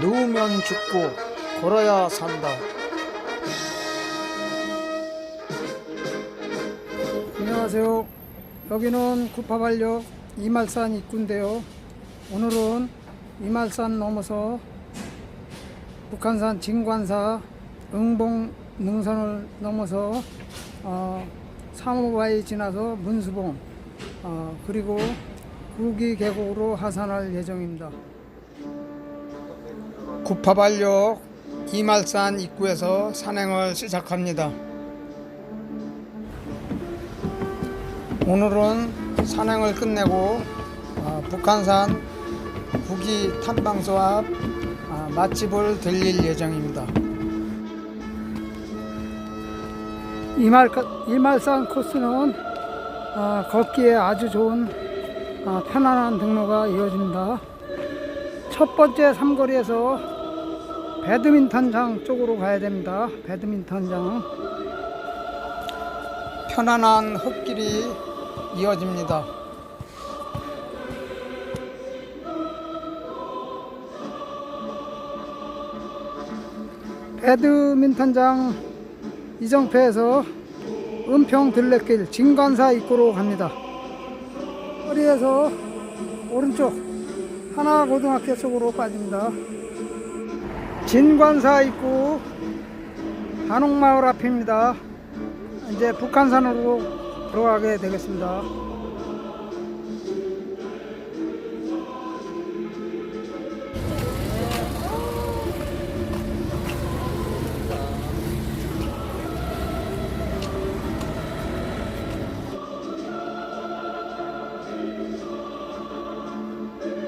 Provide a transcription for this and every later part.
누우면 죽고 걸어야 산다. 안녕하세요. 여기는 구파발역 이말산 입구인데요. 오늘은 이말산 넘어서 북한산 진관사 응봉 능선을 넘어서 어, 사모바위 지나서 문수봉 어, 그리고 구기 계곡으로 하산할 예정입니다. 구파발역 이말산 입구에서 산행을 시작합니다. 오늘은 산행을 끝내고 어, 북한산 구기 탐방소 앞 아, 맛집을 들릴 예정입니다. 이말, 이말산 코스는 아, 걷기에 아주 좋은 아, 편안한 등로가 이어집니다. 첫 번째 삼거리에서 배드민턴장 쪽으로 가야 됩니다. 배드민턴장. 편안한 흙길이 이어집니다. 배드민턴장 이정표에서 은평 들레길 진관사 입구로 갑니다. 거리에서 오른쪽 하나고등학교 쪽으로 빠집니다. 진관사 입구 한옥마을 앞입니다. 이제 북한산으로 들어가게 되겠습니다.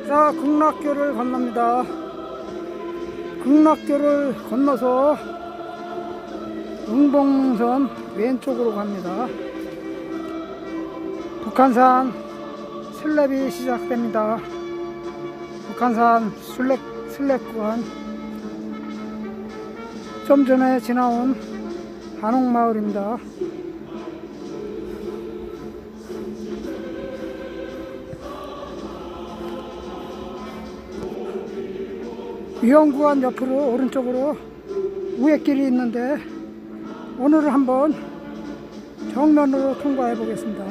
자, 극락교를 건넙니다. 극락교를 건너서 응봉선 왼쪽으로 갑니다. 북한산 슬랩이 시작됩니다. 북한산 슬랩, 슬랩 구간. 좀 전에 지나온 한옥마을입니다. 위험구간 옆으로 오른쪽으로 우회길이 있는데 오늘은 한번 정면으로 통과해 보겠습니다.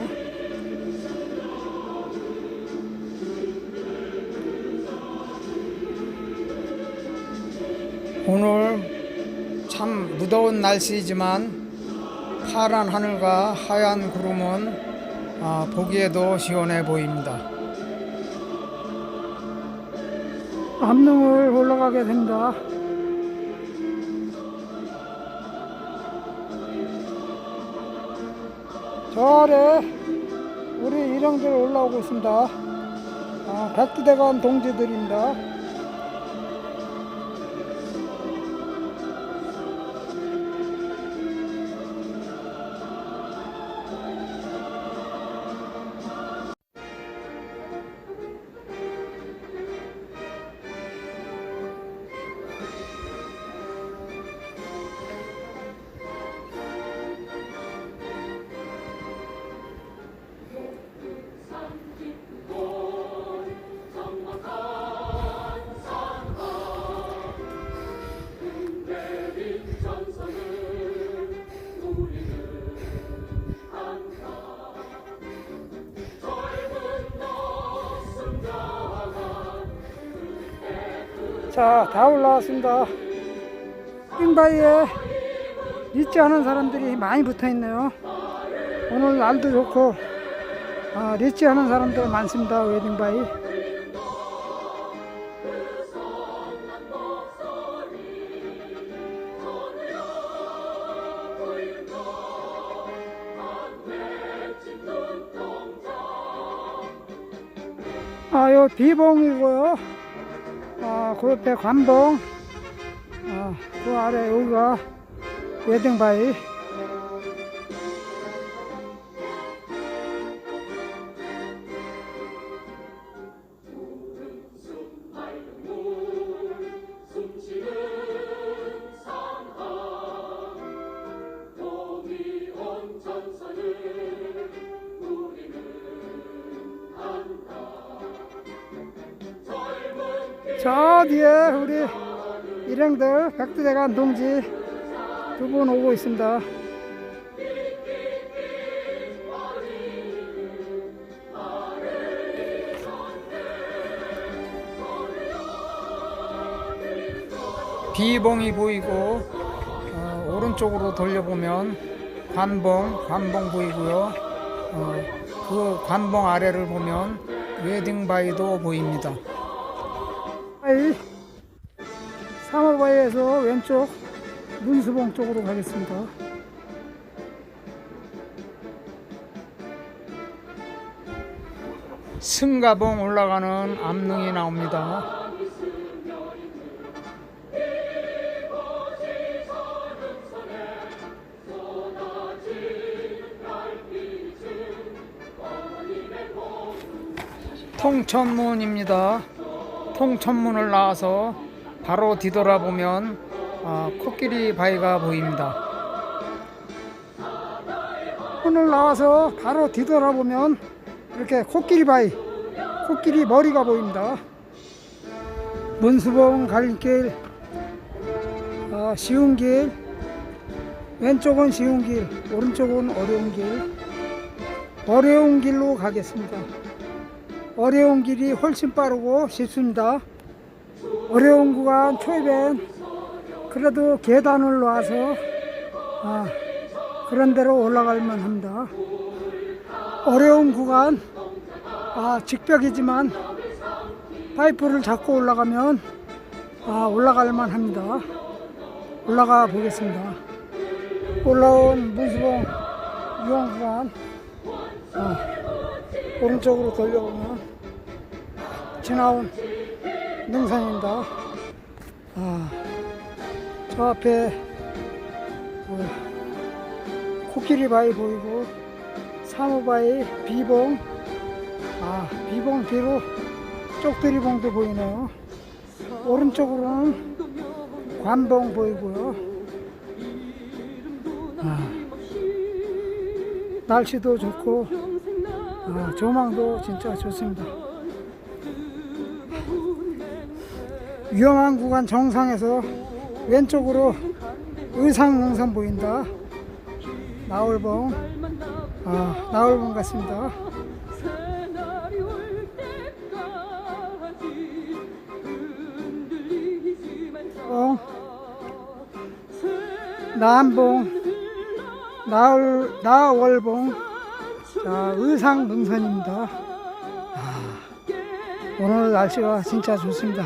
오늘 참 무더운 날씨지만 파란 하늘과 하얀 구름은 아, 보기에도 시원해 보입니다. 암릉을 올라가게 됩니다. 저 아래 우리 일행들 올라오고 있습니다. 아, 백두대간 동지들입니다. 자, 다 올라왔습니다. 빙바위에 리치 하는 사람들이 많이 붙어 있네요. 오늘 날도 좋고, 아, 리치 하는 사람들 많습니다. 웨딩바위. 아, 요 비봉이고요. 아, 그 옆에 관봉, 아, 그 아래 여기가 웨딩바위. 저 뒤에 우리 일행들 백두대간 동지 두 분 오고 있습니다. 비봉이 보이고 어, 오른쪽으로 돌려보면 관봉, 관봉 보이고요. 어, 그 관봉 아래를 보면 웨딩바이도 보입니다. 바이, 사물바위에서 왼쪽 문수봉 쪽으로 가겠습니다. 승가봉 올라가는 암릉이 나옵니다. 통천문입니다. 통천문을 나와서 바로 뒤돌아보면 아, 코끼리 바위가 보입니다. 문을 나와서 바로 뒤돌아보면 이렇게 코끼리 바위, 코끼리 머리가 보입니다. 문수봉 갈길, 아, 쉬운 길, 왼쪽은 쉬운 길, 오른쪽은 어려운 길, 어려운 길로 가겠습니다. 어려운 길이 훨씬 빠르고 쉽습니다. 어려운 구간 초입엔 그래도 계단을 놔서 아, 그런 데로 올라갈만 합니다. 어려운 구간 아, 직벽이지만 파이프를 잡고 올라가면 아, 올라갈만 합니다. 올라가 보겠습니다. 올라온 문수봉 유황 구간 아, 오른쪽으로 돌려보면 지나온 능선입니다. 아, 저 앞에 어, 코끼리 바위 보이고 사무바위 비봉 아 비봉 뒤로 쪽들이 봉도 보이네요. 오른쪽으로는 관봉 보이고요. 아, 날씨도 좋고 아, 조망도 진짜 좋습니다. 위험한 구간 정상에서 왼쪽으로 의상능선 보인다. 나올봉, 아, 나올봉 같습니다. 봉, 남봉, 나올, 나월봉, 자, 의상 능선입니다. 아, 오늘 날씨가 진짜 좋습니다.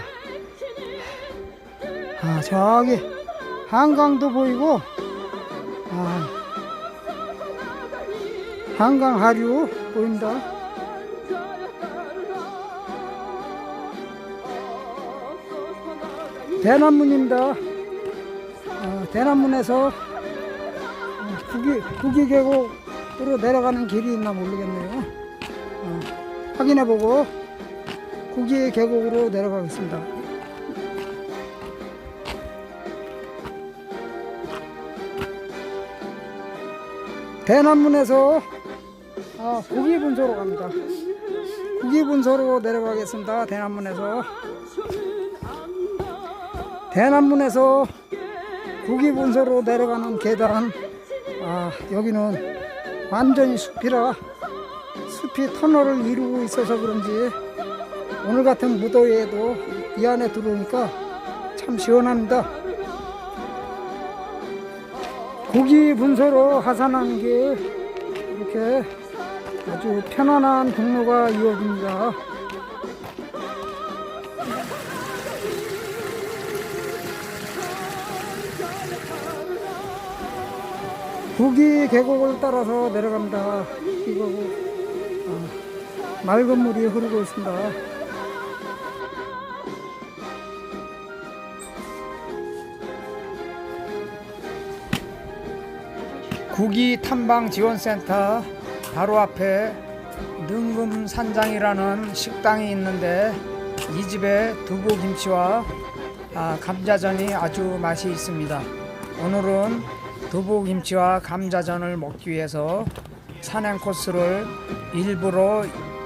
아, 저기 한강도 보이고, 아, 한강 하류 보인다. 대남문입니다. 아, 대남문에서 국기, 국기 계곡으로 내려가는 길이 있나 모르겠네요. 어, 확인해보고 국기 계곡으로 내려가겠습니다. 대남문에서 아, 국기분소로 갑니다. 국기분소로 내려가겠습니다. 대남문에서 대남문에서 국기분소로 내려가는 계단 아, 여기는 완전히 숲이라 숲이 터널을 이루고 있어서 그런지 오늘 같은 무더위에도 이 안에 들어오니까 참 시원합니다. 고기 분소로 하산하는 길 이렇게 아주 편안한 경로가 이어집니다. 구기 계곡을 따라서 내려갑니다. 이거 아, 맑은 물이 흐르고 있습니다. 구기 탐방 지원센터 바로 앞에 능금산장이라는 식당이 있는데 이 집에 두부 김치와 아, 감자전이 아주 맛이 있습니다. 오늘은 두부 김치와 감자전을 먹기 위해서 산행 코스를 일부러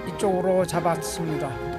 이쪽으로 잡았습니다.